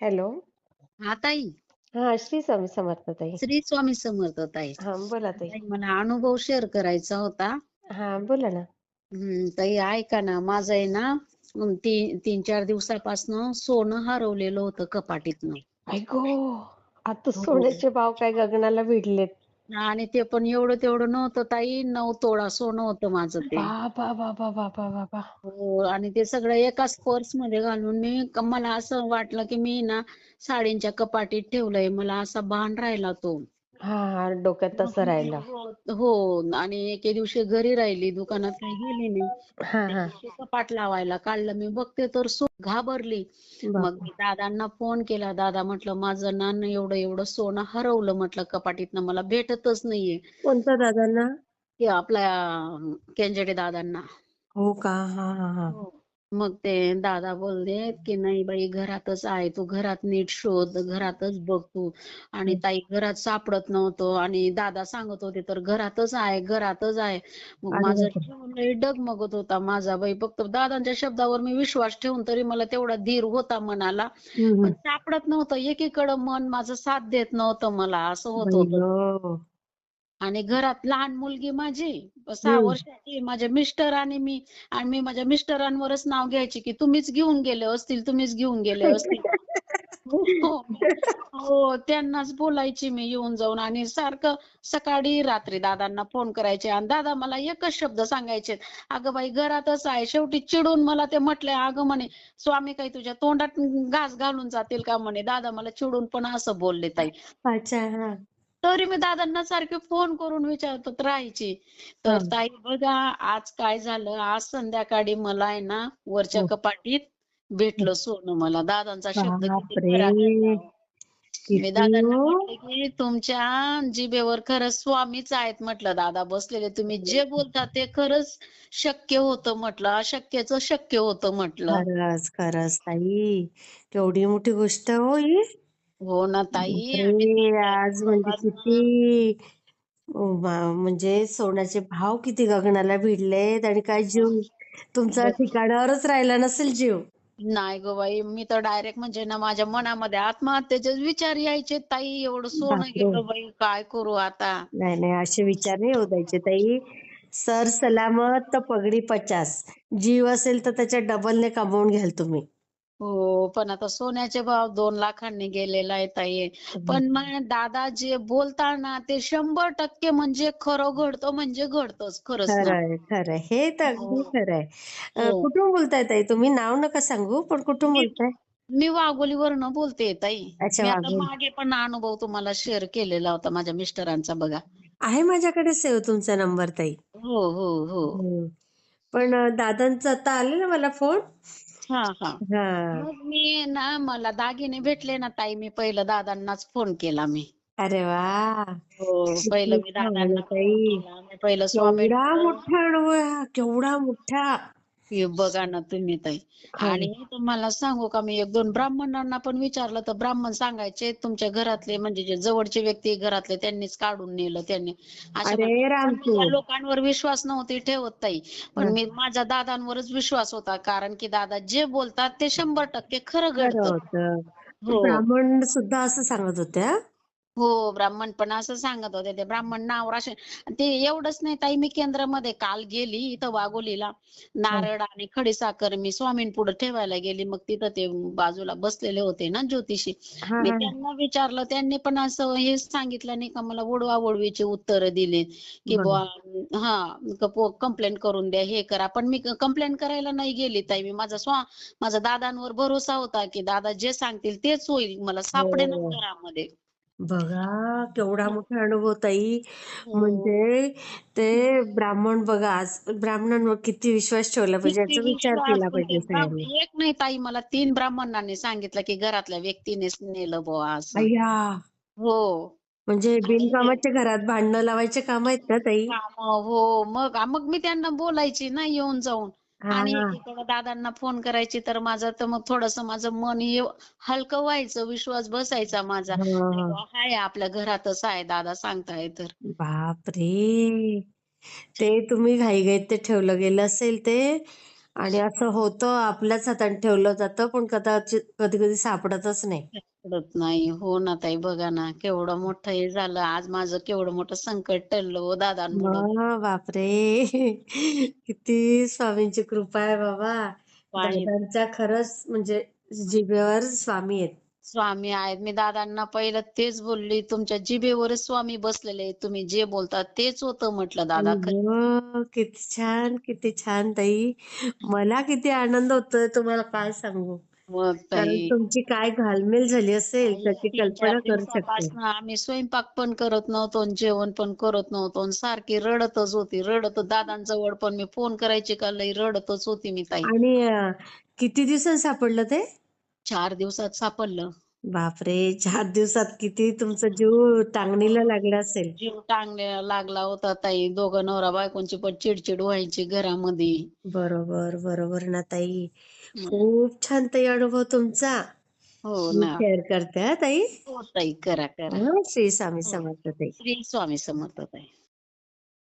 Hello. हा ताई. हा श्री स्वामी समर्थ ताई. श्री स्वामी समर्थ ताई. हा बोला ताई. ताई, मला अनुभव शेअर करायचा होता. हा बोला ना. हम्म, ताई ऐका ना माझं आहे ना अं, ती तीन चार दिवसापासनं सोनं हरवलेलं होतं कपाटीतनं. ऐको आता हो. सोन्याचे भाव काय गगनाला भिडलेत. आणि ते पण एवढं तेवढं नव्हतं ताई नऊ तोळा सोनं होतं माझं ते. हो आणि ते सगळं एकाच पर्समध्ये घालून मी क- मला असं वाटलं की मी ना साडींच्या कपाटीत ठेवलंय मला असा भान राहिला तो. हा हा डोक्यात तसं राहिलं. हो हो. आणि एके दिवशी घरी राहिली दुकानात काही गेली नाही. हा हा. कपाट लावायला काढलं मी बघते तर सो घाबरली. मग बापरे. मी दादांना फोन केला. दादा म्हटलं माझं ना न एवढं एवढं सोनं हरवलं म्हटलं कपाटीतनं मला भेटतच नाहीये. कोणत्या दादांना? ते आपल्या अं, केंजडे दादांना. हो का? हा हा. हा. मग ते दादा बोलले की नाही बाई घरातच आहे तू घरात नीट शोध घरातच बघ तू. आणि ताई घरात सापडत नव्हतं आणि दादा सांगत होते तर घरातच आहे घरातच आहे. मग माझं बापरे. जीव लय डगमगत होता माझा बाई. फक्त दादांच्या शब्दावर मी विश्वास ठेवून तरी मला तेवढा धीर होता मनाला. पण. सापडत नव्हतं. एकीकडं मन माझं साथ देत नव्हतं मला. असं होत होतं. आणि घरात लहान मुलगी माझी सहा. वर्षाची माझे मिस्टर आणि मी आणि मी माझ्या मिस्टरांवरच नाव घ्यायची की तुम्हीच घेऊन गेले असतील तुम्हीच घेऊन गेले असतील. हो हो, त्यांनाच बोलायची मी येऊन जाऊन आणि सारखं सकाळी रात्री दादांना फोन करायचे आणि दादा मला एकच शब्द सांगायचे. अगं बाई घरातच आहे शेवटी चिडून मला ते म्हटले अगं म्हणे स्वामी काही तुझ्या तोंडात घास घालून जातील का? म्हणे दादा मला चिडून पण असं बोलले ताई. अच्छा हा. तरी मी दादांना सारखे फोन करून विचारत राहायची. तर. ताई बघा आज काय झालं? आज संध्याकाळी मला आहे ना वरच्या हो. कपाटीत भेटलं सोनं मला. दादांचा शब्द. मी दादांना हो? म्हटले की तुमच्या जिभेवर खरंच स्वामीच आहेत म्हटलं दादा. बसलेले तुम्ही जे बोलता ते खरंच शक्य होतं म्हटलं. अशक्यच शक्य होतं म्हटलं. खरंच खरंच ताई. केवढी मोठी गोष्ट हो ही. हो ना ताई. आणि बापरे आज म्हणजे किती म्हणजे सोन्याचे भाव किती गगनाला भिडलेत आणि काय जीव. तुमचा ठिकाणावरच राहिला नसेल जीव. नाही गं बाई मी तर डायरेक्ट म्हणजे ना माझ्या मनामध्ये आत्महत्येचे विचार यायचे ताई. एवढं सोनं बापरे. गेलं बाई काय करू आता? नाही नाही असे विचार नाही होऊ द्यायचे ताई. सर सलामत तर पगडी पचास. जीव असेल तर त्याच्या डबलने कमवून घ्याल तुम्ही. हो पण आता सोन्याचे भाव दोन लाखांनी गेलेला आहे ताई. पण मग दादा जे बोलताना ते शंभर टक्के म्हणजे खरं घडतं म्हणजे घडतंच खरंच ना. खरंय खरंय. हे तर अगदी हो. खरंय. अं, हो. कुठून बोलताय ताई तुम्ही? नाव नका सांगू पण कुठून मी- बोलताय? मी वाघोलीवरनं बोलते ताई. अच्छा, मी आता. मागे पण अनुभव तुम्हाला शेअर केलेला होता माझ्या मिस्टरांचा बघा. आहे माझ्याकडे सेव तुमचा नंबर ताई. हो हो हो. हम्म. पण अं, दादांचा आता आले ना मला फोन? हा हा. हा. मग मी ना मला दागिने भेटले ना ताई मी पहिलं दादांनाच फोन केला मी. अरे वा. हो पहिलं मी दादांना ताई. फोन केला. मी पहिलं स्वामी केवढा मोठा अनुभव हा केवढा मोठा. हे बघा ना तुम्ही ताई. खरं. आणि तुम्हाला सांगू का मी एक दोन ब्राह्मणांना पण विचारलं तर ब्राह्मण सांगायचे तुमच्या घरातले म्हणजे जे जवळचे व्यक्ती घरातले त्यांनीच काढून नेलं त्यांनी. अरे लोकांवर विश्वास नव्हती ठेवत ताई. पण हं. मी माझ्या दादांवरच विश्वास होता कारण की दादा जे बोलतात ते शंभर टक्के खरं खरं घडतं होतं. हो. ब्राह्मण सुद्धा असं सांगत होते हा? हो ब्राह्मण पण असं सांगत होते ते ब्राह्मण नाव राशन ते एवढंच नाही ताई मी केंद्रामध्ये काल गेली इथं वाघोलीला नारळ आणि खडीसाखर मी स्वामींपुढे ठेवायला गेली मग तिथं ते बाजूला बसलेले होते ना ज्योतिषी हा, मी हा. त्यांना विचारलं त्यांनी पण असं हेच सांगितलं नाही का मला वडवा वडवीचे उत्तर दिले की. बुवा हा कंप्लेंट करून द्या हे करा पण मी कंप्लेंट करायला नाही गेली ताई मी माझा स्वा माझा दादांवर भरोसा होता की दादा जे सांगतील तेच होईल मला हो. घरामध्ये बघा केवढा मोठा अनुभव ताई. हो. म्हणजे ते ब्राह्मण बघा आज ब्राह्मणांवर किती विश्वास ठेवला पाहिजे किती याचा विचार विश्वास केला पाहिजे ब्राह्म- एक नाही ताई मला तीन ब्राह्मणांनी सांगितलं की घरातल्या व्यक्तीनेच नेलं बुवा असं. अय्या. हो. म्हणजे बिनकामाच्या घरात भांडणं लावायचे काम आहेत ना ताई? कामं, हो. मग मग मी त्यांना बोलायची ना येऊन जाऊन. हा आणि. एकीकडे दादांना फोन करायची तर माझं तर मग थोडस माझं मन हे हलकं व्हायचं विश्वास बसायचा माझा. हा, हा. हाय आपल्या घरातच आहे दादा सांगताय तर. बापरे! ते तुम्ही घाईघाईत ते ठेवलं गेलं असेल ते. आणि असं होतं आपल्याच हाताने ठेवलं जातं पण कदाचित कधी कधी सापडतच नाही. सापडत नाही. हो ना ताई बघा ना केवढं मोठं हे झालं. आज माझं केवढं मोठं संकट टळलं हो दादांमुळं. हा बापरे! किती स्वामींची कृपा आहे बाबा. दादांच्या खरंच म्हणजे जिभेवर स्वामी आहेत. स्वामी आहेत. मी दादांना पहिलं तेच बोलली तुमच्या जिभेवरच स्वामी बसलेले आहेत. तुम्ही जे बोलता तेच होतं म्हटलं दादा खरं. अगं, किती छान किती छान ताई. मला किती आनंद होतोय तुम्हाला काय सांगू? मग कारण ताई तुमची काय घालमेल झाली असेल त्याची कल्पना करू शकते. दिवसापासून आम्ही स्वयंपाक पण करत नव्हतो आणि जेवण पण करत नव्हतो आणि सारखी रडतच होती. रडत दादांजवळ पण मी फोन करायची का लई रडतच होती मी ताई. आणि अं, किती दिवसांत सापडलं ते? चार दिवसात सापडलं. बापरे चार दिवसात किती तुमचा जीव टांगणीला लागला असेल. जीव टांगण्याला लागला होता ताई. दोघं नवरा बायकोंची पण चिडचिड व्हायची घरामध्ये. बरोबर बरोबर ना ताई. हं. खूप छान ताई अनुभव तुमचा. हो मी ना. शेअर करते हा ताई. हो ताई करा करा. हं, श्री स्वामी समर्थ ताई. श्री स्वामी समर्थ ताई.